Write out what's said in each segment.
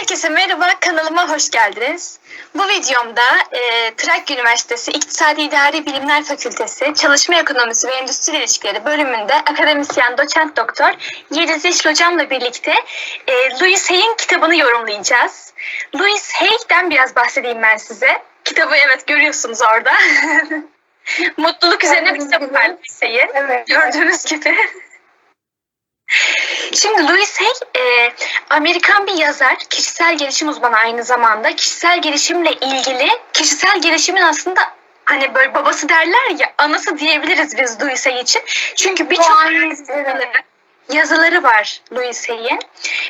Herkese merhaba, kanalıma hoş geldiniz. Bu videomda e, Trakya Üniversitesi İktisadi İdari Bilimler Fakültesi Çalışma Ekonomisi ve Endüstri İlişkileri bölümünde akademisyen doçent doktor Yeliz Yeşil Hocam'la birlikte e, Louis Hay'in kitabını yorumlayacağız. Louis Hay'den biraz bahsedeyim ben size. Kitabı evet görüyorsunuz orada. Mutluluk üzerine bir kitap var Louis Hay'in. Evet. Gördüğünüz gibi. Şimdi Louis Hay e, Amerikan bir yazar, kişisel gelişim uzmanı aynı zamanda. Kişisel gelişimle ilgili, kişisel gelişimin aslında hani böyle babası derler ya, anası diyebiliriz biz Louis Hay için. Çünkü birçok yazıları var Louis Hay'in.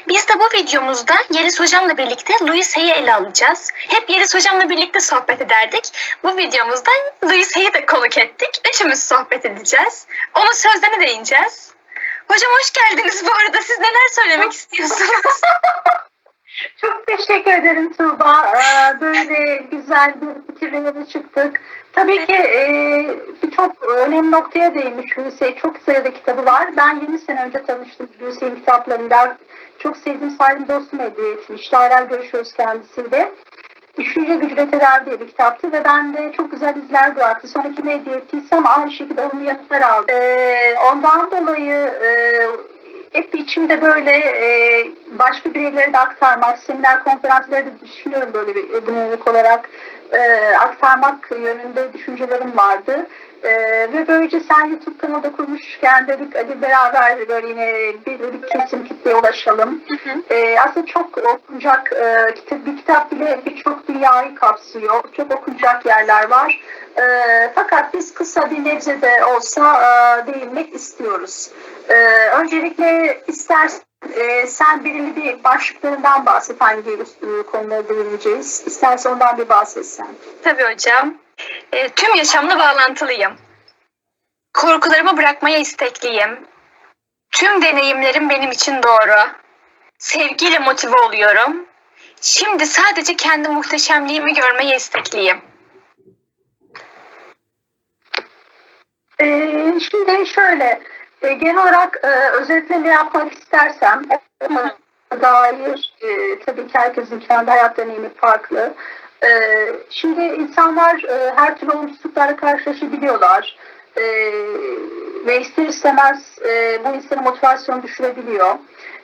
Biz de bu videomuzda Yeliz Hocam'la birlikte Louis Hay'i ele alacağız. Hep Yeliz Hocam'la birlikte sohbet ederdik. Bu videomuzda Louis Hay'i de konuk ettik. Üçümüz sohbet edeceğiz. Onun sözlerine değineceğiz. Hocam hoş geldiniz bu arada. Siz neler söylemek istiyorsunuz? Çok teşekkür ederim Tuğba. Ee, Böyle güzel bir fikirlere çıktık. Tabii ki e, birçok önemli noktaya değinmiş Hulusi. Çok sayıda kitabı var. Ben 20 sene önce tanıştım Hulusi'nin kitaplarında. Çok sevdiğim saygın dostum hediye etmişti. Hala görüşüyoruz kendisiyle. Düşünce Tedavi diye bir kitaptı ve bende çok güzel izler bıraktı. Sonra kime hediye ettiysem aynı şekilde onun yanıtlar aldım. Ee, ondan dolayı e, hep içimde böyle e, başka bireylere de aktarmak, seminer konferansları da düşünüyorum böyle bir ödünlük olarak e, aktarmak yönünde düşüncelerim vardı. E, ve böylece sen YouTube kanalı kurmuşken dedik hadi beraber böyle yine bir, bir kesim kitleye ulaşalım. E, aslında çok okunacak e, kitap, bir kitap bile birçok dünyayı kapsıyor. Çok okunacak yerler var. E, fakat biz kısa bir nebze de olsa e, değinmek istiyoruz. E, öncelikle istersen e, sen belirli bir başlıklarından bahset hangi e, konulara değineceğiz. İstersen ondan bir bahsetsen. Tabii hocam. E, tüm yaşamla bağlantılıyım. Korkularımı bırakmaya istekliyim. Tüm deneyimlerim benim için doğru. Sevgiyle motive oluyorum. Şimdi sadece kendi muhteşemliğimi görmeye istekliyim. E, şimdi şöyle e, genel olarak e, özetleme yapmak istersem dair e, tabii ki herkesin kendi hayat deneyimi farklı. E, şimdi insanlar e, her türlü olumsuzluklarla karşılaşabiliyorlar. E, ve ister istemez e, bu insanın motivasyonu düşürebiliyor.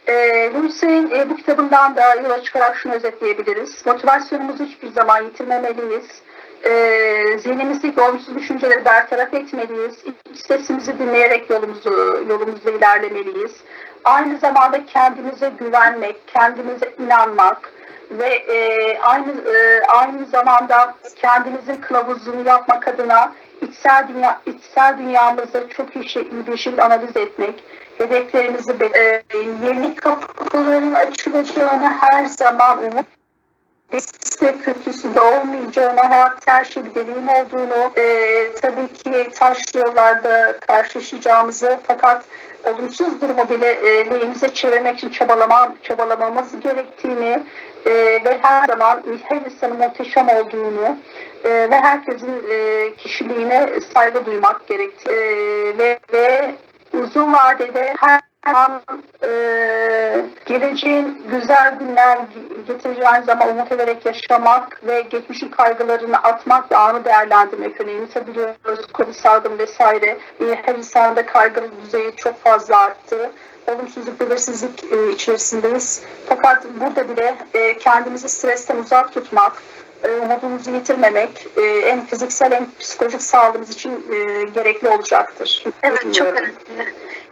E, Lewis'in e, bu kitabından da yola çıkarak şunu özetleyebiliriz. Motivasyonumuzu hiçbir zaman yitirmemeliyiz. E, zihnimizdeki olumsuz düşünceleri bertaraf etmeliyiz. İç sesimizi dinleyerek yolumuzu yolumuzda ilerlemeliyiz. Aynı zamanda kendimize güvenmek, kendimize inanmak ve e, aynı e, aynı zamanda kendimizin kılavuzluğunu yapmak adına içsel dünya içsel dünyamızı çok iyi, şey, iyi bir şekilde analiz etmek, hedeflerimizi e, yeni kapıların açılacağını her zaman umut de kötüsü de olmayacağını, hayatta her şey bir deneyim olduğunu, e, tabii ki taş yollarda karşılaşacağımızı fakat olumsuz durumu bile e, lehimize çevirmek için çabalama, çabalamamız gerektiğini e, ve her zaman her insanın muhteşem olduğunu e, ve herkesin e, kişiliğine saygı duymak gerektiği e, ve, ve uzun vadede her an e, geleceğin güzel günler getireceği aynı zamanda umut ederek yaşamak ve geçmişin kaygılarını atmak ve anı değerlendirmek önemli. Tabi biliyoruz Covid salgını vesaire e, her insanda kaygı düzeyi çok fazla arttı. Olumsuzluk, belirsizlik e, içerisindeyiz. Fakat burada bile e, kendimizi stresten uzak tutmak, e, umudumuzu yitirmemek e, hem fiziksel hem psikolojik sağlığımız için e, gerekli olacaktır. Evet çok önemli.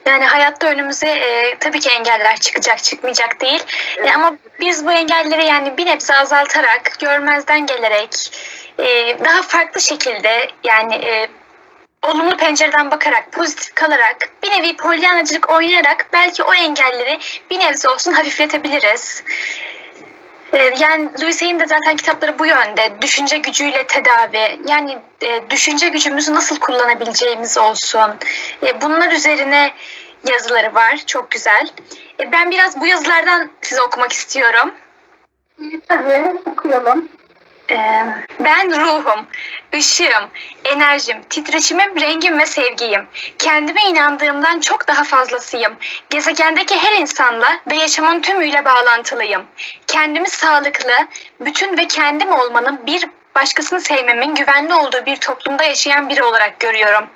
Yani hayatta önümüze e, tabii ki engeller çıkacak, çıkmayacak değil. E, Evet. ama biz bu engelleri yani bir nebze azaltarak, görmezden gelerek, e, daha farklı şekilde yani e, olumlu pencereden bakarak, pozitif kalarak, bir nevi polyanacılık oynayarak belki o engelleri bir nebze olsun hafifletebiliriz. E, Yani Louis Hay'in de zaten kitapları bu yönde. Düşünce gücüyle tedavi. Yani e, düşünce gücümüzü nasıl kullanabileceğimiz olsun. E, bunlar üzerine yazıları var. Çok güzel. E, ben biraz bu yazılardan size okumak istiyorum. Tabii okuyalım. Ee, ben ruhum, ışığım, enerjim, titreşimim, rengim ve sevgiyim. Kendime inandığımdan çok daha fazlasıyım. Gezegendeki her insanla ve yaşamın tümüyle bağlantılıyım. Kendimi sağlıklı, bütün ve kendim olmanın bir başkasını sevmemin güvenli olduğu bir toplumda yaşayan biri olarak görüyorum.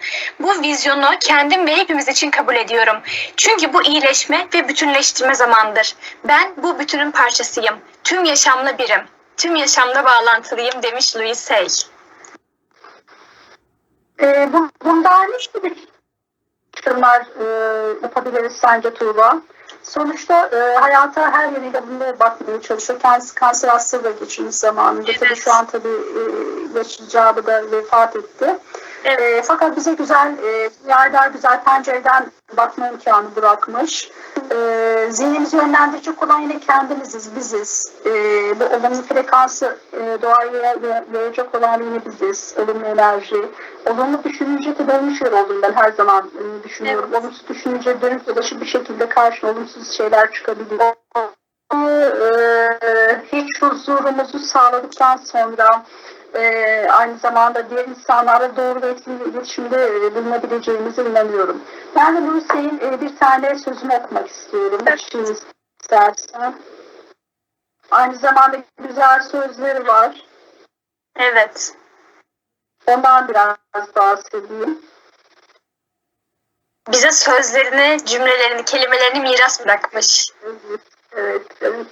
Bu vizyonu kendim ve hepimiz için kabul ediyorum. Çünkü bu iyileşme ve bütünleştirme zamandır. Ben bu bütünün parçasıyım. Tüm yaşamla birim. Tüm yaşamla bağlantılıyım demiş Louis Hay. E, bu, bunda ne gibi çıkımlar e, yapabiliriz sence Tuğba? Sonuçta e, hayata her yönüyle bunlara bakmaya çalışıyor. Kendisi kanser hastalığı geçirmiş zamanında. Tabii Evet. şu an tabii e, yaşayacağı da vefat etti. E, fakat bize güzel e, yerler, güzel pencereden bakma imkanı bırakmış. E, zihnimizi yönlendirecek olan yine kendimiziz, biziz. E, bu olumlu frekansı e, doğaya ve- verecek olan yine biziz. Olumlu enerji. Olumlu düşününce de dönüşüyor oldum ben her zaman e, düşünüyorum. Evet. Olumsuz düşününce dönüp dolaşıp bir şekilde karşına olumsuz şeyler çıkabiliyor. E, hiç huzurumuzu sağladıktan sonra e, aynı zamanda diğer insanlarla doğru ve etkili iletişimde e, bulunabileceğimize inanıyorum. Ben de Lucy'nin e, bir tane sözünü okumak istiyorum. Şimdi istersen. Aynı zamanda güzel sözleri var. Evet. Ondan biraz bahsedeyim. Bize sözlerini, cümlelerini, kelimelerini miras bırakmış. Evet, evet.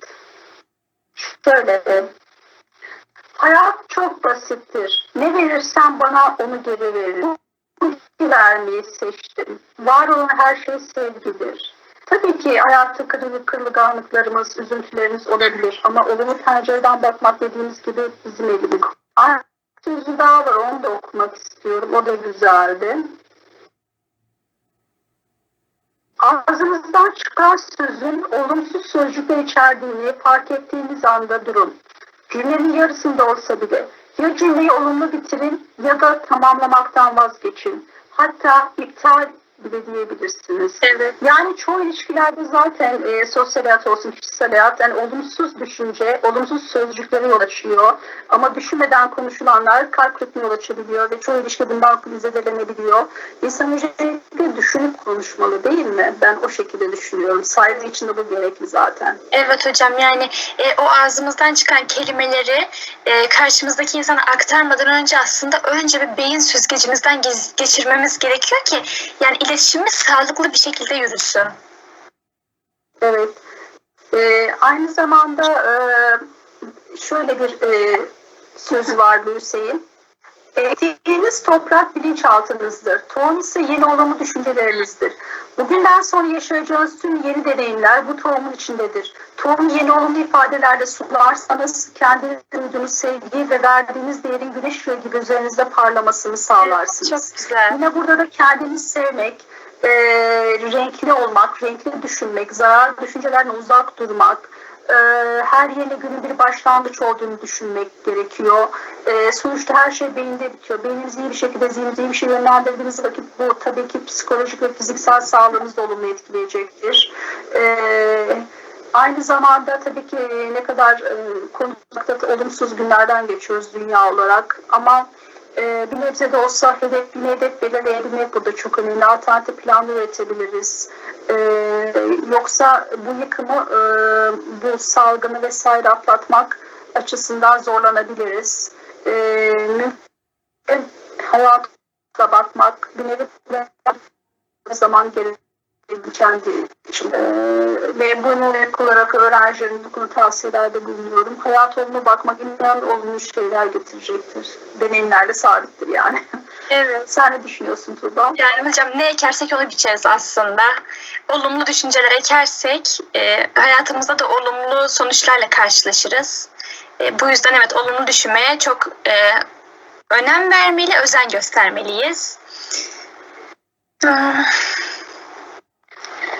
Şöyle, hayat çok basittir. Ne verirsen bana onu geri veririm. Vermeyi seçtim. Var olan her şey sevgidir. Tabii ki hayatta kırılık kırılganlıklarımız, üzüntülerimiz olabilir. Ama olumlu pencereden bakmak dediğimiz gibi bizim elimiz. Aynı sözü daha var, onu da okumak istiyorum. O da güzeldi. Ağzınızdan çıkan sözün olumsuz sözcükler içerdiğini fark ettiğiniz anda durun. Cümlenin yarısında olsa bile ya cümleyi olumlu bitirin ya da tamamlamaktan vazgeçin. Hatta iptal bile diyebilirsiniz. Evet. Yani çoğu ilişkilerde zaten e, sosyal hayat olsun, kişisel hayat yani olumsuz düşünce, olumsuz sözcüklere yol açıyor. Ama düşünmeden konuşulanlar kalp kırıklığına yol açabiliyor ve çoğu ilişki bundan zedelenebiliyor. İnsan öncelikle düşünüp konuşmalı değil mi? Ben o şekilde düşünüyorum. Saygı için de bu gerekli zaten. Evet hocam yani e, o ağzımızdan çıkan kelimeleri e, karşımızdaki insana aktarmadan önce aslında önce bir beyin süzgecimizden geçirmemiz gerekiyor ki yani iletişimimiz sağlıklı bir şekilde yürüsün. Evet. Ee, aynı zamanda e, şöyle bir e, söz var Hüseyin. Ektiğiniz toprak bilinçaltınızdır. Tohum ise yeni olumlu düşüncelerinizdir. Bugünden sonra yaşayacağınız tüm yeni deneyimler bu tohumun içindedir. Tohum yeni olumlu ifadelerle sularsanız kendinize duyduğunuz sevgi ve verdiğiniz değerin güneş ışığı gibi üzerinizde parlamasını sağlarsınız. Çok güzel. Yine burada da kendini sevmek, e, renkli olmak, renkli düşünmek, zarar düşüncelerden uzak durmak, e, her yeni günün bir başlangıç olduğunu düşünmek gerekiyor. E, sonuçta her şey beyinde bitiyor. Beynimizi iyi bir şekilde, zihnimizi iyi bir şey yönlendirdiğimiz vakit bu tabii ki psikolojik ve fiziksel sağlığımızı olumlu etkileyecektir. E, Aynı zamanda tabii ki ne kadar e, konuşmakta olumsuz günlerden geçiyoruz dünya olarak ama e, bir nebze de olsa hedef, bir hedef belirleyebilmek burada çok önemli. Alternatif planlar üretebiliriz. E, yoksa bu yıkımı, e, bu salgını vesaire atlatmak açısından zorlanabiliriz. E, mümkün hayata bakmak, bir nevi zaman gerekiyor kendi ve bunu ek olarak öğrencilerin bu konu tavsiyelerde bulunuyorum. Hayat olumlu bakmak inan olumlu şeyler getirecektir. Deneyimlerle sabittir yani. Evet. Sen ne düşünüyorsun Tuğba? Yani hocam ne ekersek onu biçeriz aslında. Olumlu düşünceler ekersek e, hayatımızda da olumlu sonuçlarla karşılaşırız. E, bu yüzden evet olumlu düşünmeye çok e, önem vermeli, özen göstermeliyiz.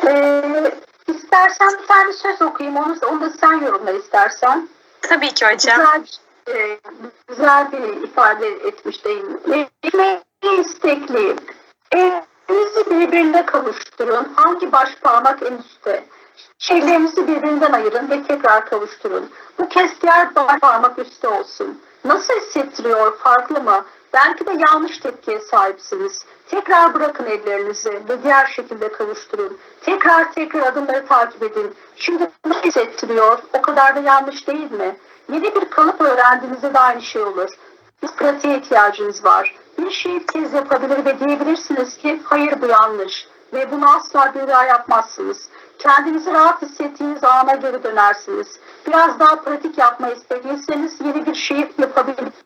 Ee, istersen bir tane söz okuyayım. Onu, onu da sen yorumla istersen. Tabii ki hocam. Güzel, e, güzel bir ifade etmiş değil mi? Ekmeği istekliyim. Elinizi birbirine kavuşturun. Hangi baş parmak en üstte? Şeylerinizi birbirinden ayırın ve tekrar kavuşturun. Bu kez diğer baş parmak üstte olsun. Nasıl hissettiriyor? Farklı mı? Belki de yanlış tepkiye sahipsiniz. Tekrar bırakın ellerinizi ve diğer şekilde kavuşturun. Tekrar tekrar adımları takip edin. Şimdi nasıl hissettiriyor? O kadar da yanlış değil mi? Yeni bir kalıp öğrendiğinizde de aynı şey olur. Bir pratiğe ihtiyacınız var. Bir şeyi bir yapabilir ve diyebilirsiniz ki hayır bu yanlış ve bunu asla bir daha yapmazsınız. Kendinizi rahat hissettiğiniz ana geri dönersiniz. Biraz daha pratik yapmayı istediyseniz yeni bir şey yapabilirsiniz.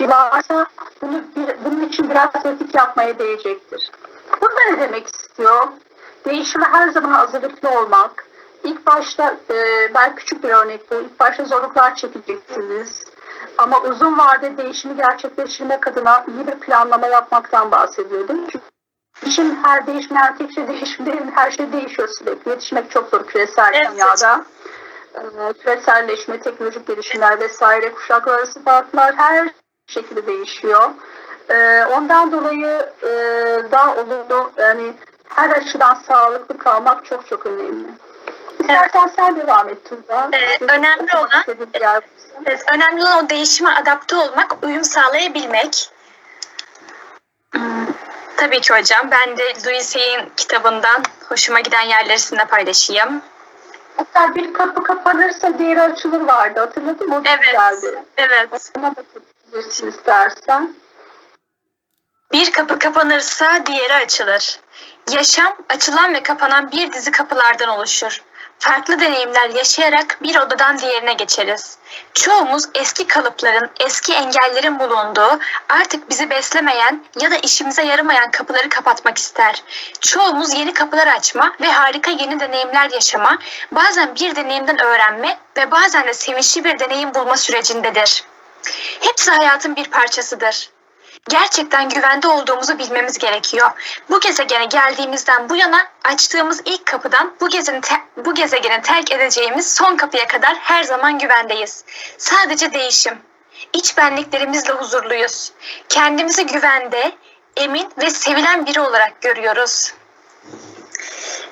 Varsa bunu, bunun için biraz pratik yapmaya değecektir. Bu da ne demek istiyor? Değişime her zaman hazırlıklı olmak. İlk başta, e, ben küçük bir örnek bu. İlk başta zorluklar çekeceksiniz. Ama uzun vadede değişimi gerçekleştirmek adına iyi bir planlama yapmaktan bahsediyordum. Çünkü değişim her değişmeyen tek şey değişim değil, her şey değişiyor sürekli. Yetişmek çok zor küresel Evet. dünyada. Ee, küreselleşme, teknolojik gelişimler vesaire, kuşaklar arası farklar her şekilde değişiyor. Ee, ondan dolayı e, daha olumlu, yani her açıdan sağlıklı kalmak çok çok önemli. İstersen sen devam et Tuğba. Ee, önemli olan-. Evet, önemli olan o değişime adapte olmak, uyum sağlayabilmek. Hmm, Tabii ki hocam. Ben de Louis Hay'in kitabından hoşuma giden yerleri sizinle paylaşayım. Hatta bir kapı kapanırsa diğeri açılır vardı. Hatırladın mı? O da Evet. güzeldi. Evet. Ona bakabilirsin istersen. Bir kapı kapanırsa diğeri açılır. Yaşam açılan ve kapanan bir dizi kapılardan oluşur. Farklı deneyimler yaşayarak bir odadan diğerine geçeriz. Çoğumuz eski kalıpların, eski engellerin bulunduğu, artık bizi beslemeyen ya da işimize yaramayan kapıları kapatmak ister. Çoğumuz yeni kapılar açma ve harika yeni deneyimler yaşama, bazen bir deneyimden öğrenme ve bazen de sevinçli bir deneyim bulma sürecindedir. Hepsi hayatın bir parçasıdır gerçekten güvende olduğumuzu bilmemiz gerekiyor. Bu gezegene geldiğimizden bu yana açtığımız ilk kapıdan bu gezegeni, te- bu gezegeni terk edeceğimiz son kapıya kadar her zaman güvendeyiz. Sadece değişim. İç benliklerimizle huzurluyuz. Kendimizi güvende, emin ve sevilen biri olarak görüyoruz.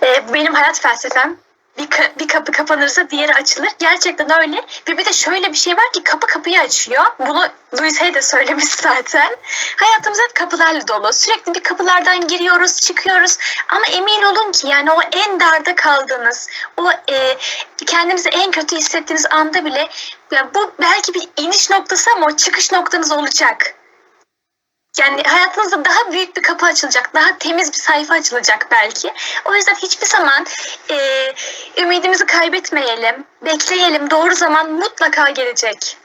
Ee, benim hayat felsefem. Bir, ka- bir kapı kapanırsa diğeri açılır. Gerçekten öyle. Ve bir de şöyle bir şey var ki kapı kapıyı açıyor. Bunu Louis Hay de söylemiş zaten. Hayatımız hep kapılarla dolu. Sürekli bir kapılardan giriyoruz, çıkıyoruz. Ama emin olun ki yani o en darda kaldığınız, o e, kendinizi en kötü hissettiğiniz anda bile ya bu belki bir iniş noktası ama o çıkış noktanız olacak. Yani hayatınızda daha büyük bir kapı açılacak, daha temiz bir sayfa açılacak belki. O yüzden hiçbir zaman e, ümidimizi kaybetmeyelim, bekleyelim. Doğru zaman mutlaka gelecek.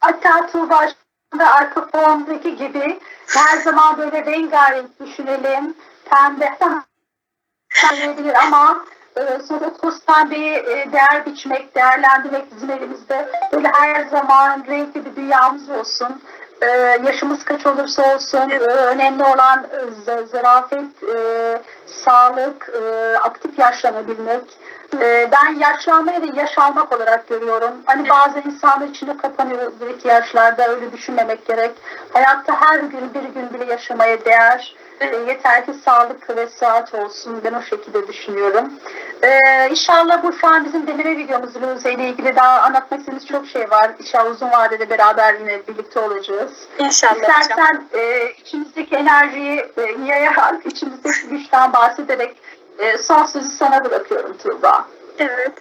Hatta Tuğba da arka fondaki gibi her zaman böyle rengarenk düşünelim. Pembe olabilir ama e, sonra toz pembeye e, değer biçmek, değerlendirmek bizim elimizde. Böyle her zaman renkli bir dünyamız olsun. E, yaşımız kaç olursa olsun e, önemli olan e, zarafet, sağlık, e, aktif yaşlanabilmek. E, ben yaşlanmayı da yaş almak olarak görüyorum. Hani bazı insanlar içine kapanıyor ilk yaşlarda öyle düşünmemek gerek. Hayatta her gün bir gün bile yaşamaya değer. E, yeter ki sağlık ve sıhhat olsun. Ben o şekilde düşünüyorum. E, inşallah bu şu an bizim deneme videomuz Luze ile ilgili daha anlatmak istediğimiz çok şey var. İnşallah uzun vadede beraber yine birlikte olacağız. İnşallah. İstersen e, içimizdeki enerjiyi e, yayarak, içimizdeki güçten bahsederek e, son sözü sana bırakıyorum Tuğba. Evet.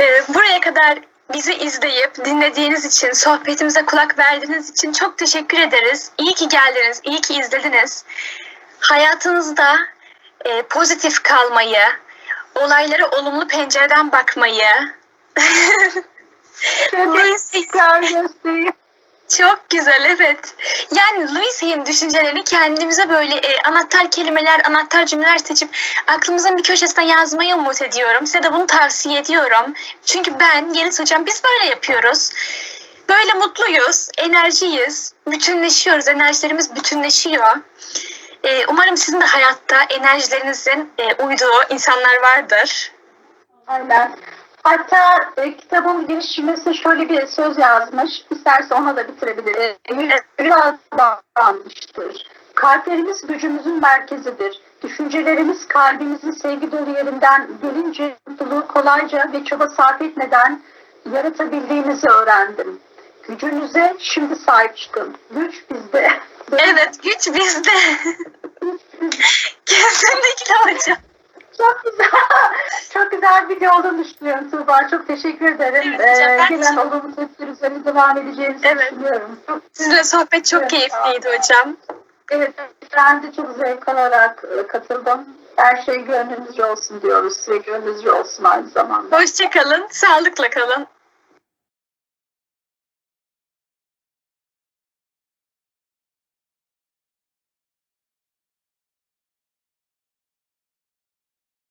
Ee, buraya kadar bizi izleyip dinlediğiniz için, sohbetimize kulak verdiğiniz için çok teşekkür ederiz. İyi ki geldiniz, iyi ki izlediniz. Hayatınızda e, pozitif kalmayı, olaylara olumlu pencereden bakmayı, göstereyim. Çok güzel evet. Yani Louis Hay'in düşüncelerini kendimize böyle e, anahtar kelimeler, anahtar cümleler seçip aklımızın bir köşesine yazmayı umut ediyorum. Size de bunu tavsiye ediyorum. Çünkü ben, Yeliz Hocam biz böyle yapıyoruz. Böyle mutluyuz, enerjiyiz, bütünleşiyoruz, enerjilerimiz bütünleşiyor. E, umarım sizin de hayatta enerjilerinizin e, uyduğu insanlar vardır. Aynen. Hatta e, kitabın girişimesi şöyle bir söz yazmış. İsterse ona da bitirebilir. E, Biraz davranmıştır. Kalplerimiz gücümüzün merkezidir. Düşüncelerimiz kalbimizin sevgi dolu yerinden gelince mutluluğu kolayca ve çaba sarf etmeden yaratabildiğimizi öğrendim. Gücünüze şimdi sahip çıkın. Güç bizde. Evet güç bizde. Kesinlikle hocam. Çok güzel. Güzel bir video olduğunu düşünüyorum Tuğba. Çok teşekkür ederim. Evet, hocam, Ee, gelen olumlu tepkiler üzerine devam edeceğinizi Evet. düşünüyorum. Çok, Sizinle sohbet çok Evet, keyifliydi hocam. evet, ben de çok zevk alarak e, katıldım. Her şey gönlünüzce olsun diyoruz ve gönlünüzce olsun aynı zamanda. Hoşçakalın. Sağlıkla kalın.